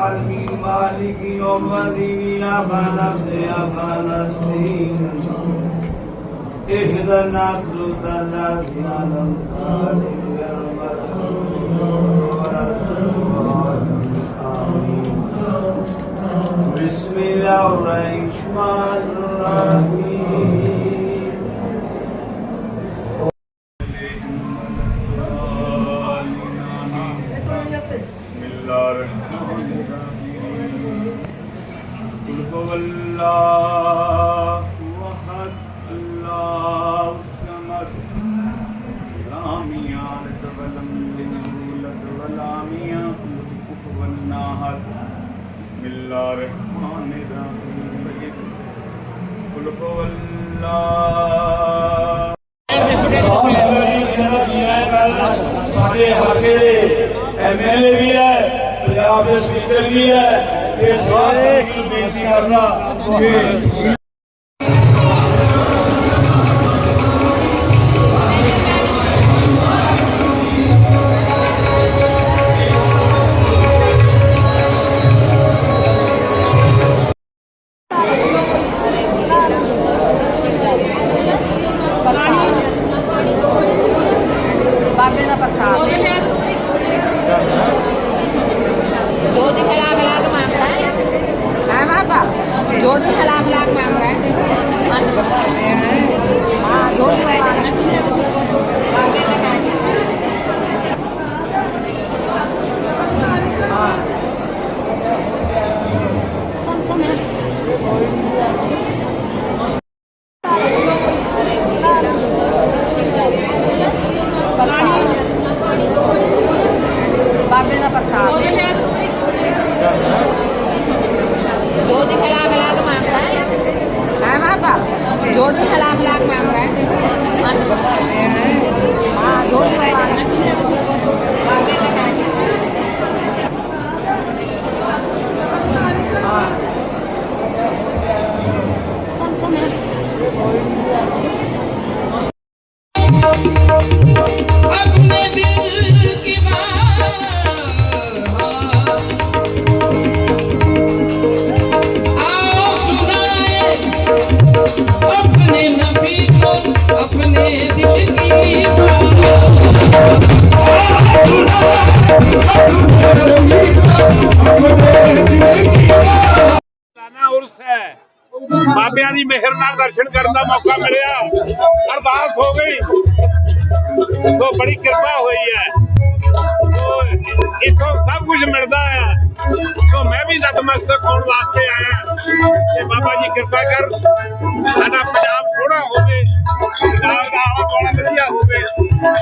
العالمين مالك يوم الدين إياك نعبد وإياك نستعين اهدنا الصراط الذين أنعمت عليهم غير المغضوب عليهم ولا الضالين آمين بسم الله الرحمن الرحيم سارے حاکے ایم ایل اے بھی ہے سپیکر بھی ہے یہ سارے بےنتی کرنا ਬਾਬੇ ਦਾ ਪ੍ਰਸਾਦ ਜੋ ਦੇ ਖਿਲਾਫ ਲਾਗ ਮੰਗਦਾ ਹੈ ਹੈ ਬਾਬਾ ਜੋ ਦੇ ਖਿਲਾਫ ਲਾਗ ਮੰਗਦਾ ਹੈ ਹਾਂ ਜੋ ਦੇ ਬਾਬੇ ਦਾ ਨਾਮ ਬਾਬੇ ਬਾਬਿਆਂ ਦੀ ਮਿਹਰ ਨਾਲ ਦਰਸ਼ਨ ਕਰਨ ਦਾ ਮੌਕਾ ਮਿਲਿਆ। ਅਰਦਾਸ ਹੋ ਗਈ। ਤੋਂ ਬੜੀ ਕਿਰਪਾ ਹੋਈ ਹੈ। ਤੋ ਸਭ ਕੁਝ ਮਿਲਦਾ ਹੈ। ਸੋ ਮੈਂ ਵੀ ਨਤਮਸਤਕ ਹੋਣ ਵਾਸਤੇ ਆਇਆ। ਤੇ ਬਾਬਾ ਜੀ ਕਿਰਪਾ ਕਰ, ਸਾਡਾ ਪੰਜਾਬ ਸੋਹਣਾ ਹੋਵੇ, ਪੰਜਾਬ ਦਾ ਆਲਾ ਦੁਆਲਾ ਵਧੀਆ ਹੋਵੇ,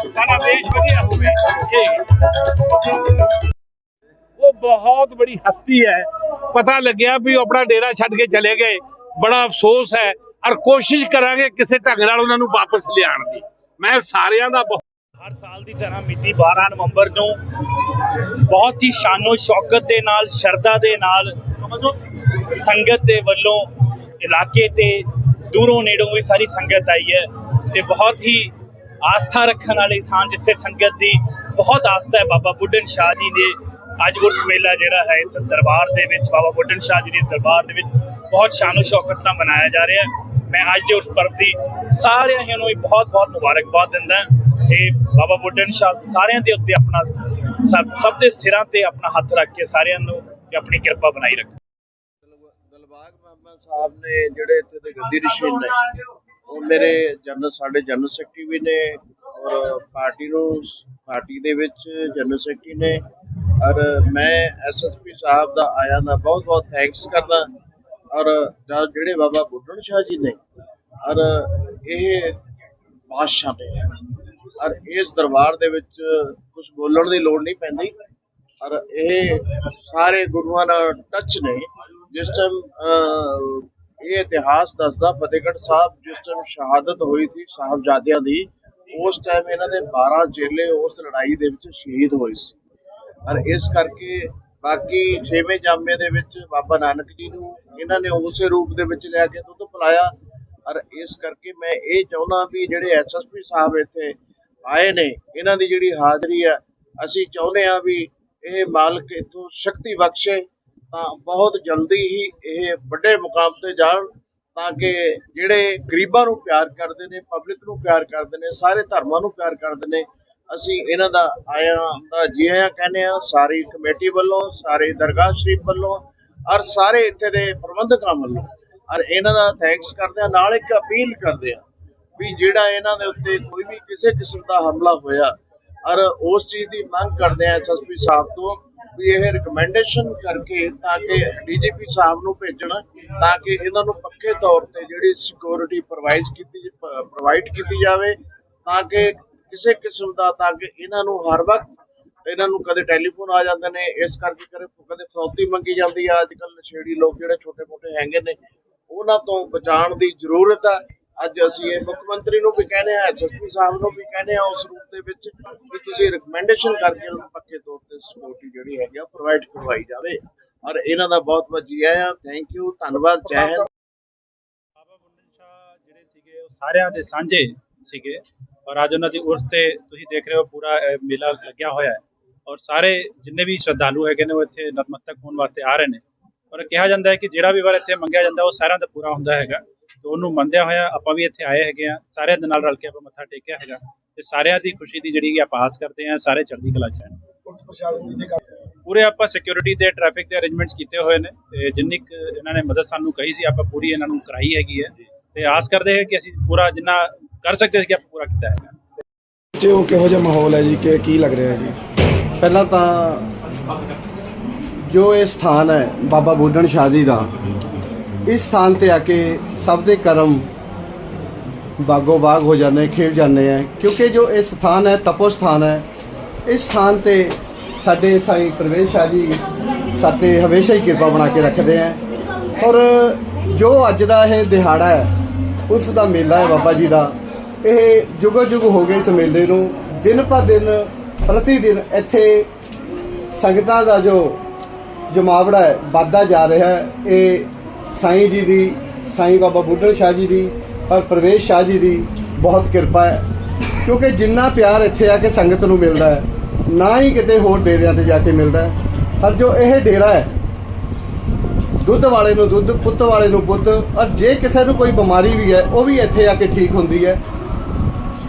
ਸਾਡਾ ਦੇਸ਼ ਵਧੀਆ ਹੋਵੇ। ਉਹ ਬਹੁਤ ਬੜੀ ਹਸਤੀ ਹੈ। ਪਤਾ ਲੱਗਿਆ ਵੀ ਉਹ ਆਪਣਾ ਡੇਰਾ ਛੱਡ ਕੇ ਚਲੇ ਗਏ। ਬੜਾ ਅਫਸੋਸ ਹੈ ਔਰ ਕੋਸ਼ਿਸ਼ ਕਰਾਂਗੇ ਕਿਸੇ ਢੰਗ ਨਾਲ ਉਹਨਾਂ ਨੂੰ ਵਾਪਸ ਲਿਆਉਣ ਦੀ। ਮੈਂ ਸਾਰਿਆਂ ਦਾ ਹਰ ਸਾਲ ਦੀ ਤਰ੍ਹਾਂ ਮਿਤੀ 12 ਨਵੰਬਰ ਨੂੰ ਬਹੁਤ ਹੀ ਸ਼ਾਨੋ ਸ਼ੌਕਤ ਦੇ ਨਾਲ, ਸ਼ਰਧਾ ਦੇ ਨਾਲ ਸੰਗਤ ਦੇ ਵੱਲੋਂ ਇਲਾਕੇ ਤੇ ਦੂਰੋਂ ਨੇੜੋਂ ਵੀ ਸਾਰੀ ਸੰਗਤ ਆਈ ਹੈ ਤੇ ਬਹੁਤ ਹੀ ਆਸਥਾ ਰੱਖਣ ਵਾਲੇ ਥਾਂ ਜਿੱਥੇ ਸੰਗਤ ਦੀ ਬਹੁਤ ਆਸਥਾ ਹੈ, ਬਾਬਾ ਬੁੱਢਨ ਸ਼ਾਹ ਜੀ ਦੇ ਅੱਜ ਉਰਸ ਮੇਲਾ ਜਿਹੜਾ ਹੈ ਇਸ ਦਰਬਾਰ ਦੇ ਵਿੱਚ, ਬਾਬਾ ਬੁੱਢਨ ਸ਼ਾਹ ਜੀ ਦੇ ਦਰਬਾਰ ਦੇ ਵਿੱਚ। ਬਹੁਤ ਸ਼ਾਨੋ ਸ਼ੌਕਤ ਨਾਲ ਮਨਾਇਆ ਜਾ ਰਿਹਾ। ਮੈਂ ਅੱਜ ਦੇ ਉਸ ਪਰਬ ਦੀ ਸਾਰਿਆਂ ਹੀ ਨੂੰ ਬਹੁਤ ਬਹੁਤ ਮੁਬਾਰਕਬਾਦ ਦਿੰਦਾ ਤੇ ਬਾਬਾ ਬੁੱਢਨ ਸ਼ਾਹ ਸਾਰਿਆਂ ਦੇ ਉੱਤੇ ਆਪਣਾ ਸਭ ਸਭ ਦੇ ਸਿਰਾਂ ਤੇ ਆਪਣਾ ਹੱਥ ਰੱਖ ਕੇ ਸਾਰਿਆਂ ਨੂੰ ਕਿ ਆਪਣੀ ਕਿਰਪਾ ਬਣਾਈ ਰੱਖੇ। ਦਲਬਾਗ ਮੁਹੰਮਦ ਸਾਹਿਬ ਨੇ ਜਿਹੜੇ ਇੱਥੇ ਦੇ ਗੱਦੀ ਰਸ਼ੀਦ ਨੇ, ਉਹ ਮੇਰੇ ਜਨਰਲ, ਸਾਡੇ ਜਨਰਲ ਸੈਕਟਰੀ ਵੀ ਨੇ ਔਰ ਪਾਰਟੀ ਨੂੰ, ਪਾਰਟੀ ਦੇ ਵਿੱਚ ਜਨਰਲ ਸੈਕਟਰੀ ਨੇ ਔਰ ਮੈਂ ਐਸਐਸਪੀ ਸਾਹਿਬ ਦਾ ਆਇਆਂ ਦਾ ਬਹੁਤ ਬਹੁਤ ਥੈਂਕਸ ਕਰਦਾ। ਔਰ ਜਿਹੜੇ ਬਾਬਾ ਬੁੱਢਣ ਸ਼ਾਹ ਜੀ ਨੇ, ਔਰ ਇਹ ਬਾਦਸ਼ਾਹ ਨੇ। ਔਰ ਇਸ ਦਰਬਾਰ ਦੇ ਵਿੱਚ ਕੁਝ ਬੋਲਣ ਦੀ ਲੋੜ ਨਹੀਂ ਪੈਂਦੀ। ਔਰ ਇਹ ਸਾਰੇ ਗੁਰੂਆਂ ਨਾਲ ਟੱਚ ਨੇ। ਜਿਸ ਟਾਈਮ ਇਹ ਇਤਿਹਾਸ ਦੱਸਦਾ, ਫਤਿਹਗੜ੍ਹ ਸਾਹਿਬ ਜਿਸ ਟਾਈਮ ਸ਼ਹਾਦਤ ਹੋਈ ਸੀ ਸਾਹਿਬਜ਼ਾਦਿਆਂ ਦੀ, ਉਸ ਟਾਈਮ ਇਹਨਾਂ ਦੇ 12 ਚੇਲੇ ਉਸ ਲੜਾਈ ਦੇ ਵਿੱਚ ਸ਼ਹੀਦ ਹੋਏ ਸੀ। ਔਰ ਇਸ ਕਰਕੇ ਬਾਕੀ ਛੇਵੇਂ ਜਾਮੇ ਦੇ ਵਿੱਚ ਬਾਬਾ ਨਾਨਕ ਜੀ ਨੂੰ ਇਹਨਾਂ ਨੇ ਉਸੇ ਰੂਪ ਦੇ ਵਿੱਚ ਲਿਆ ਕੇ ਦੁੱਧ ਪਿਲਾਇਆ। ਔਰ ਇਸ ਕਰਕੇ ਮੈਂ ਇਹ ਚਾਹੁੰਦਾ ਵੀ ਜਿਹੜੇ ਐਸਐਸਪੀ ਸਾਹਿਬ ਇੱਥੇ ਆਏ ਨੇ, ਇਹਨਾਂ ਦੀ ਜਿਹੜੀ ਹਾਜ਼ਰੀ ਆ ਅਸੀਂ ਚਾਹੁੰਦੇ ਆ ਵੀ ਇਹ ਮਾਲਕ ਇਥੋਂ ਸ਼ਕਤੀ ਬਖਸ਼ੇ ਤਾਂ ਬਹੁਤ ਜਲਦੀ ਹੀ ਇਹ ਵੱਡੇ ਮੁਕਾਮ ਤੇ ਜਾਣ ਤਾਂ ਕਿ ਜਿਹੜੇ ਗਰੀਬਾਂ ਨੂੰ ਪਿਆਰ ਕਰਦੇ ਨੇ, ਪਬਲਿਕ ਨੂੰ ਪਿਆਰ ਕਰਦੇ ਨੇ, ਸਾਰੇ ਧਰਮਾਂ ਨੂੰ ਪਿਆਰ ਕਰਦੇ ਨੇ ਅਸੀਂ ਇਹਨਾਂ ਦਾ ਆਇਆ ਦਾ ਜੀ ਆਇਆਂ ਕਹਿੰਦੇ ਆ, ਸਾਰੀ ਕਮੇਟੀ ਵੱਲੋਂ, ਸਾਰੇ ਦਰਗਾਹ ਸ਼ਰੀਫ ਵੱਲੋਂ, ਔਰ ਸਾਰੇ ਇੱਥੇ ਦੇ ਪ੍ਰਬੰਧਕਾਂ ਵੱਲੋਂ। ਔਰ ਇਹਨਾਂ ਦਾ ਥੈਂਕਸ ਕਰਦੇ ਆ, ਨਾਲ ਇੱਕ ਅਪੀਲ ਕਰਦੇ ਆ, ਵੀ ਜਿਹੜਾ ਇਹਨਾਂ ਦੇ ਉੱਤੇ ਕੋਈ ਵੀ ਕਿਸੇ ਕਿਸਮ ਦਾ ਹਮਲਾ ਹੋਇਆ, ਔਰ ਉਸ ਚੀਜ਼ ਦੀ ਮੰਗ ਕਰਦੇ ਆ ਐਸਐਸਪੀ ਸਾਹਿਬ ਤੋਂ, ਵੀ ਇਹ ਰਿਕਮੈਂਡੇਸ਼ਨ ਕਰਕੇ ਤਾਂ ਕਿ ਡੀਜੀਪੀ ਸਾਹਿਬ ਨੂੰ ਭੇਜਣ, ਤਾਂ ਕਿ ਇਹਨਾਂ ਨੂੰ ਪੱਕੇ ਤੌਰ ਤੇ ਜਿਹੜੀ ਸਿਕਿਉਰਿਟੀ ਪ੍ਰੋਵਾਈਡ ਕੀਤੀ ਪ੍ਰੋਵਾਈਡ ਕੀਤੀ ਜਾਵੇ, ਤਾਂ ਕਿ ਕਿਸੇ ਕਿਸਮ ਦਾ ਤਾਂ ਕਿ ਇਹਨਾਂ ਨੂੰ ਹਰ ਵਕਤ ਇਹਨਾਂ ਨੂੰ ਕਦੇ ਟੈਲੀਫੋਨ ਆ ਜਾਂਦੇ ਨੇ, ਇਸ ਕਰਕੇ ਕਦੇ ਕਦੇ ਫਰੌਤੀ ਮੰਗੀ ਜਾਂਦੀ ਆ। ਅੱਜ ਕੱਲ ਨਸ਼ੇੜੀ ਲੋਕ ਜਿਹੜੇ ਛੋਟੇ ਮੋਟੇ ਹੈਗੇ ਨੇ, ਉਹਨਾਂ ਤੋਂ ਬਚਾਉਣ ਦੀ ਜ਼ਰੂਰਤ ਆ। ਅੱਜ ਅਸੀਂ ਇਹ ਮੁੱਖ ਮੰਤਰੀ ਨੂੰ ਵੀ ਕਹਿੰਦੇ ਆ ਐਸਐਸਪੀ ਸਾਹਿਬ ਨੂੰ ਵੀ ਕਹਿੰਦੇ ਆ ਉਸ ਰੂਪ ਦੇ ਵਿੱਚ ਕਿ ਤੁਸੀਂ ਰਿਕਮੈਂਡੇਸ਼ਨ ਕਰਕੇ ਉਹਨਾਂ ਪੱਕੇ ਤੌਰ ਤੇ ਸਿਕਿਉਰਿਟੀ ਜਿਹੜੀ ਹੈਗੀ ਆ ਪ੍ਰੋਵਾਈਡ ਕਰਵਾਈ ਜਾਵੇ। ਔਰ ਇਹਨਾਂ ਦਾ ਬਹੁਤ ਬਹੁਤ ਜੀ ਆਇਆਂ ਥੈਂਕ ਯੂ ਧੰਨਵਾਦ, ਜੈ ਹਿੰਦ। ਬਾਬਾ ਬੁੱਢਨ ਸ਼ਾਹ ਜਿਹੜੇ ਸੀਗੇ, ਉਹ ਸਾਰਿਆਂ ਦੇ ਸਾਂਝੇ ਸੀਗੇ। ਔਰ ਅੱਜ ਉਹਨਾਂ ਦੀ ਉਰਸ ਤੇ ਤੁਸੀਂ ਦੇਖ ਰਹੇ ਹੋ ਪੂਰਾ ਮੇਲਾ ਲੱਗਿਆ ਹੋਇਆ ਹੈ। ਔਰ ਸਾਰੇ ਜਿੰਨੇ ਵੀ ਸ਼ਰਧਾਲੂ ਹੈਗੇ ਨੇ, ਉਹ ਇੱਥੇ ਨਤਮਸਤਕ ਹੋਣ ਵਾਸਤੇ ਆ ਰਹੇ ਨੇ। ਔਰ ਕਿਹਾ ਜਾਂਦਾ ਹੈ ਕਿ ਜਿਹੜਾ ਵੀ ਵਾਰ ਇੱਥੇ ਮੰਗਿਆ ਜਾਂਦਾ, ਉਹ ਸਾਰਿਆਂ ਦਾ ਪੂਰਾ ਹੁੰਦਾ ਹੈਗਾ। ਤੇ ਉਹਨੂੰ ਮੰਨਦਿਆਂ ਹੋਇਆ ਆਪਾਂ ਵੀ ਇੱਥੇ ਆਏ ਹੈਗੇ ਆ ਸਾਰਿਆਂ ਦੇ ਨਾਲ ਰਲ ਕੇ ਆਪਾਂ ਮੱਥਾ ਟੇਕਿਆ ਹੈਗਾ। ਤੇ ਸਾਰਿਆਂ ਦੀ ਖੁਸ਼ੀ ਦੀ ਜਿਹੜੀ ਆਪਾਂ ਆਸ ਕਰਦੇ ਆ ਸਾਰੇ ਚੜ੍ਹਦੀ ਕਲਾ ਚ ਹਨ ਪੂਰੇ ਆਪਾਂ ਸਿਕਿਉਰਿਟੀ ਤੇ ਟ੍ਰੈਫਿਕ ਦੇ ਅਰੇਂਜਮੈਂਟਸ ਕੀਤੇ ਹੋਏ ਨੇ। ਤੇ ਜਿੰਨੀ ਇਹਨਾਂ ਨੇ ਮਦਦ ਸਾਨੂੰ ਕਹੀ ਸੀ, ਆਪਾਂ ਪੂਰੀ ਇਹਨਾਂ ਨੂੰ ਕਰਾਈ ਹੈਗੀ ਹੈ। ਤੇ ਆਸ ਕਰਦੇ ਹਾਂ ਕਿ ਅਸੀਂ ਪੂਰਾ ਜਿੰਨਾ ਕਰ ਸਕਦੇ ਸੀ ਕਿ ਆਪਾਂ ਪੂਰਾ ਕੀਤਾ ਹੈਗਾ ਤੇ ਉਹ ਕਿਹੋ ਜਿਹਾ ਮਾਹੌਲ ਹੈ ਜੀ? ਕਿ ਕੀ ਲੱਗ ਰਿਹਾ ਹੈ ਜੀ? ਪਹਿਲਾਂ ਤਾਂ ਜੋ ਇਹ ਸਥਾਨ ਹੈ ਬਾਬਾ ਬੁੱਢਣ ਸ਼ਾਹ ਜੀ ਦਾ ਇਸ ਸਥਾਨ ਤੇ ਆ ਕੇ ਸਭ ਦੇ ਕਰਮ ਬਾਗੋ ਬਾਗ ਹੋ ਜਾਂਦੇ ਖਿਲ ਜਾਂਦੇ ਆ ਕਿਉਂਕਿ ਜੋ ਇਹ ਸਥਾਨ ਹੈ ਤਪੋ ਸਥਾਨ ਹੈ ਇਸ ਸਥਾਨ ਤੇ ਸਾਡੇ ਸਾਈਂ ਪ੍ਰਵੇਸ਼ ਸ਼ਾਹ ਜੀ ਸਾਡੇ ਹਮੇਸ਼ਾ ਹੀ ਕਿਰਪਾ ਬਣਾ ਕੇ ਰੱਖਦੇ ਆ ਔਰ ਜੋ ਅੱਜ ਦਾ ਇਹ ਦਿਹਾੜਾ ਹੈ ਉਸ ਦਾ ਮੇਲਾ ਹੈ ਬਾਬਾ ਜੀ ਦਾ। ਇਹ ਜੁਗੋ ਜੁਗ ਹੋ ਗਏ ਇਸ ਮੇਲੇ ਨੂੰ। ਦਿਨ ਪਰ ਦਿਨ ਪ੍ਰਤੀ ਦਿਨ ਇੱਥੇ ਸੰਗਤਾਂ ਦਾ ਜੋ ਜਮਾਵੜਾ ਹੈ, ਵੱਧਦਾ ਜਾ ਰਿਹਾ ਹੈ। ਇਹ ਸਾਈਂ ਜੀ ਦੀ, ਸਾਈਂ ਬਾਬਾ ਬੁੱਢਣ ਸ਼ਾਹ ਜੀ ਦੀ ਔਰ ਪ੍ਰਵੇਸ਼ ਸ਼ਾਹ ਜੀ ਦੀ ਬਹੁਤ ਕਿਰਪਾ ਹੈ। ਕਿਉਂਕਿ ਜਿੰਨਾ ਪਿਆਰ ਇੱਥੇ ਆ ਕੇ ਸੰਗਤ ਨੂੰ ਮਿਲਦਾ ਹੈ, ਨਾ ਹੀ ਕਿਤੇ ਹੋਰ ਡੇਰਿਆਂ ਤੇ ਜਾ ਕੇ ਮਿਲਦਾ ਪਰ ਜੋ ਇਹ ਡੇਰਾ ਹੈ, ਦੁੱਧ ਵਾਲੇ ਨੂੰ ਦੁੱਧ, ਪੁੱਤ ਵਾਲੇ ਨੂੰ ਪੁੱਤ, ਔਰ ਜੇ ਕਿਸੇ ਨੂੰ ਕੋਈ ਬਿਮਾਰੀ ਵੀ ਹੈ, ਉਹ ਵੀ ਇੱਥੇ ਆ ਕੇ ਠੀਕ ਹੁੰਦੀ ਹੈ।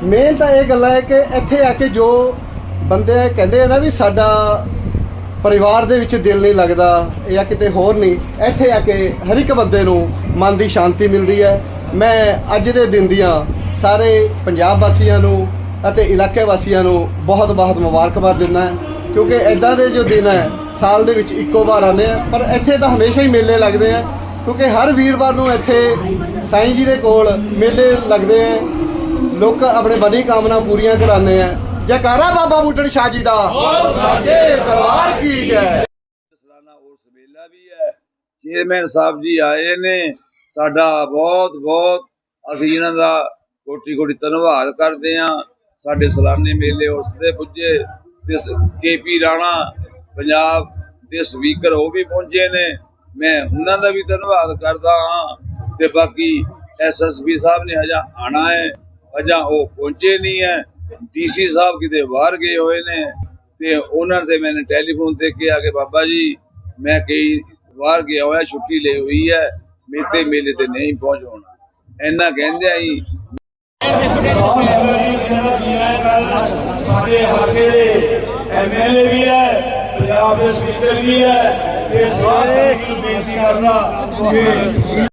ਮੇਨ ਤਾਂ ਇਹ ਗੱਲ ਹੈ ਕਿ ਇੱਥੇ ਆ ਕੇ ਜੋ ਬੰਦੇ ਕਹਿੰਦੇ ਆ ਨਾ ਵੀ ਸਾਡਾ ਪਰਿਵਾਰ ਦੇ ਵਿੱਚ ਦਿਲ ਨਹੀਂ ਲੱਗਦਾ ਜਾਂ ਕਿਤੇ ਹੋਰ ਨਹੀਂ, ਇੱਥੇ ਆ ਕੇ ਹਰ ਇੱਕ ਬੰਦੇ ਨੂੰ ਮਨ ਦੀ ਸ਼ਾਂਤੀ ਮਿਲਦੀ ਹੈ। ਮੈਂ ਅੱਜ ਦੇ ਦਿਨ ਦੀਆਂ ਸਾਰੇ ਪੰਜਾਬ ਵਾਸੀਆਂ ਨੂੰ ਅਤੇ ਇਲਾਕੇ ਵਾਸੀਆਂ ਨੂੰ ਬਹੁਤ ਬਹੁਤ ਮੁਬਾਰਕਬਾਦ ਦਿੰਦਾ ਕਿਉਂਕਿ ਐਦਾਂ ਦੇ ਜੋ ਦਿਨ ਹੈ, ਸਾਲ ਦੇ ਵਿੱਚ ਇੱਕੋ ਵਾਰ ਆਉਂਦੇ ਆ, ਪਰ ਇੱਥੇ ਤਾਂ ਹਮੇਸ਼ਾ ਹੀ ਮੇਲੇ ਲੱਗਦੇ ਆ, ਕਿਉਂਕਿ ਹਰ ਵੀਰਵਾਰ ਨੂੰ ਇੱਥੇ ਸਾਈਂ ਜੀ ਦੇ ਕੋਲ ਮੇਲੇ ਲੱਗਦੇ ਆ। ਲੋਕ ਆਪਣੇ ਬਣੀ ਕਾਮਨਾ ਪੂਰੀਆਂ ਕਰਾਉਂਦੇ ਆ। ਜੈਕਾਰਾ ਬਾਬਾ ਬੁੱਢਣ ਸ਼ਾਹ ਜੀ ਦਾ। ਸਾਚੇ ਦਰਬਾਰ ਕੀ ਜੈ। ਸਾਲਾਨਾ ਉਰਸ ਮੇਲਾ ਵੀ ਹੈ। ਚੇਅਰਮੈਨ ਸਾਹਿਬ ਜੀ ਆਏ ਨੇ। ਸਾਡਾ ਬਹੁਤ ਬਹੁਤ ਅਸੀਂ ਇਹਨਾਂ ਦਾ ਕੋਟੀ ਕੋਟੀ ਧੰਨਵਾਦ ਕਰਦੇ ਹਾਂ। ਸਾਡੇ ਸਾਲਾਨੇ ਮੇਲੇ ਉਸ ਤੇ ਪੁੱਜੇ। ਤੇ ਕੇਪੀ ਰਾਣਾ ਪੰਜਾਬ ਦੇ ਸਪੀਕਰ ਉਹ ਵੀ ਪਹੁੰਚੇ ਨੇ। ਮੈਂ ਉਹਨਾਂ ਦਾ ਵੀ ਧੰਨਵਾਦ ਕਰਦਾ ਹਾਂ। ਤੇ ਬਾਕੀ ਐਸਐਸਪੀ ਸਾਹਿਬ ਨੇ ਹਜਾ ਆਣਾ ਹੈ। ਹਜਾ ਉਹ ਪਹੁੰਚੇ ਨਹੀਂ ਹੈ। ਡੀਸੀ ਸਾਹਿਬ ਕਿਤੇ ਬਾਹਰ ਗਏ ਹੋਏ ਨੇ ਤੇ ਉਹਨਾਂ ਤੇ ਮੈंने ਟੈਲੀਫੋਨ ਤੇ ਕਿਹਾ ਕਿ ਬਾਬਾ ਜੀ, ਮੈਂ ਕਈ ਬਾਹਰ ਗਿਆ ਹੋਇਆ, ਛੁੱਟੀ ਲਈ ਹੋਈ ਹੈ, ਮੇਤੇ ਮੇਲੇ ਤੇ ਨਹੀਂ ਪਹੁੰਚ ਹੋਣਾ। ਇੰਨਾ ਕਹਿੰਦੇ ਆਈ ਸਾਡੇ ਹਲਕੇ ਦੇ ਐਮਐਲਏ ਵੀ ਹੈ, ਪੰਜਾਬ ਦੇ ਸਪੀਕਰ ਵੀ ਹੈ, ਤੇ ਸਾਰੇ ਨੂੰ ਬੇਨਤੀ ਕਰਨਾ ਕਿ